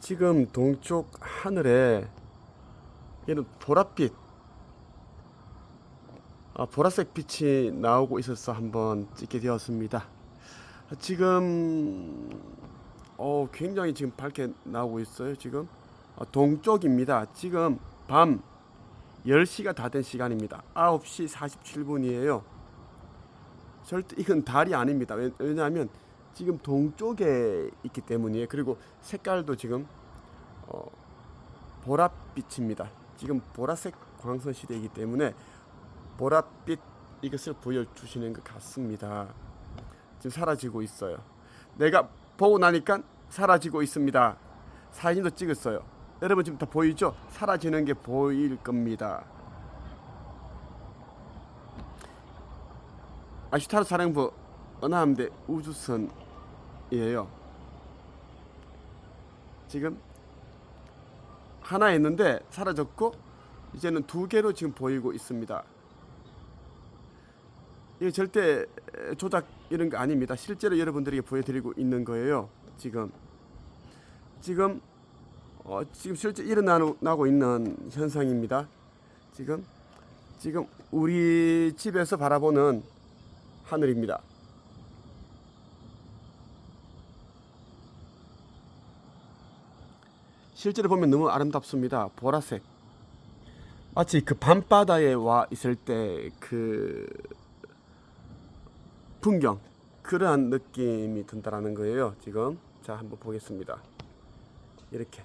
지금 동쪽 하늘에 얘는 보랏빛 아, 보라색 빛이 나오고 있어서 한번 찍게 되었습니다. 지금 어, 굉장히 지금 밝게 나오고 있어요. 지금 어, 동쪽입니다. 지금 밤 10시가 다 된 시간입니다. 9시 47분이에요. 절대 이건 달이 아닙니다. 왜- 왜냐하면 지금 동쪽에 있기 때문이에요. 그리고 색깔도 지금 어, 보랏빛입니다. 지금 보라색 광선 시대이기 때문에 보랏빛 이것을 보여주시는 것 같습니다. 지금 사라지고 있어요. 내가 보고 나니까 사라지고 있습니다. 사진도 찍었어요. 여러분 지금 다 보이죠? 사라지는 게 보일 겁니다. 아슈타르 사령부 은하함대 우주선이에요. 지금 하나 있는데 사라졌고 이제는 두 개로 지금 보이고 있습니다. 이게 절대 조작 이런 거 아닙니다. 실제로 여러분들에게 보여드리고 있는 거예요. 지금 지금 어, 지금 실제 일어나고 있는 현상입니다. 지금 지금 우리 집에서 바라보는 하늘입니다. 실제로 보면 너무 아름답습니다. 보라색. 마치 그 밤바다에 와 있을 때 그 풍경 그러한 느낌이 든다라는 거예요. 지금 자 한번 보겠습니다. 이렇게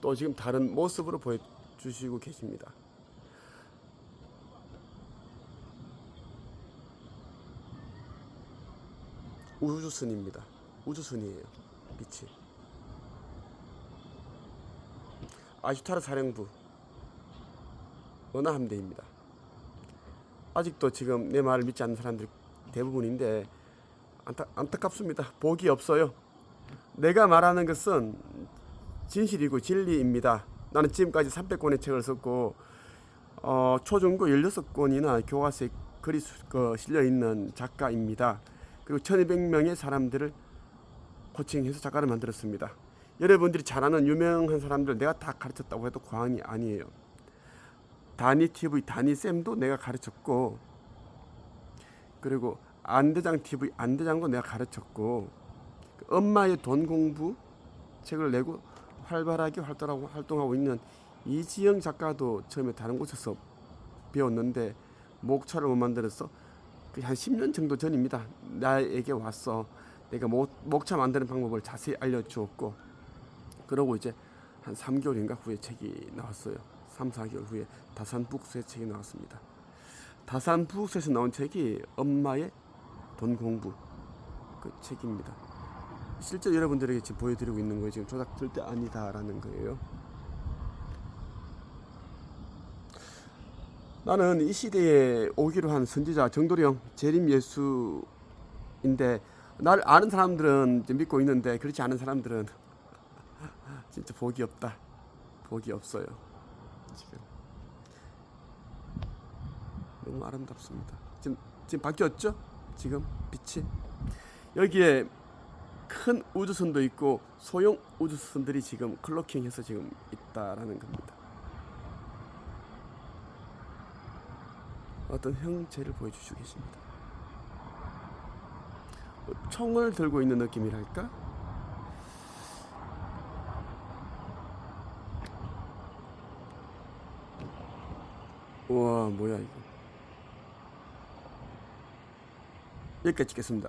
또 지금 다른 모습으로 보여주시고 계십니다. 우주선입니다. 우주선이에요. 빛이. 아슈타르 사령부 원화함대입니다. 아직도 지금 내 말을 믿지 않는 사람들이 대부분인데 안타, 안타깝습니다. 복이 없어요. 내가 말하는 것은 진실이고 진리입니다. 나는 지금까지 300권의 책을 썼고 어, 초중고 16권이나 교과서에 글이 수- 그 실려 있는 작가입니다. 그리고 1200명의 사람들을 코칭해서 작가를 만들었습니다. 여러분들이 잘 아는 유명한 사람들 내가 다 가르쳤다고 해도 과언이 아니에요. 다니 TV, 다니 쌤도 내가 가르쳤고 그리고 안대장 TV, 안대장도 내가 가르쳤고 그 엄마의 돈 공부 책을 내고 활발하게 활동하고 활동하고 있는 이지영 작가도 처음에 다른 곳에서 배웠는데 목차를 못 만들어서 그한 10년 정도 전입니다. 나에게 왔어. 내가 목, 목차 만드는 방법을 자세히 알려주었고 그러고 이제 한 3개월인가 후에 책이 나왔어요. 3, 4개월 후에 다산 북스의 책이 나왔습니다. 다산 북스에서 나온 책이 엄마의 돈 공부 그 책입니다. 실제 여러분들에게 지금 보여드리고 있는 거예요. 지금 조작 절대 아니다라는 거예요. 나는 이 시대에 오기로 한 선지자 정도령 재림 예수인데 날 아는 사람들은 믿고 있는데 그렇지 않은 사람들은 진짜 복이 없다. 복이 없어요. 지금 너무 아름답습니다. 지금 지금 바뀌었죠? 지금 빛이 여기에 큰 우주선도 있고 소형 우주선들이 지금 클로킹해서 지금 있다라는 겁니다. 어떤 형체를 보여주시고 계십니다. 뭐 총을 들고 있는 느낌이랄까? 우와 뭐야 이거 여기까지 찍겠습니다.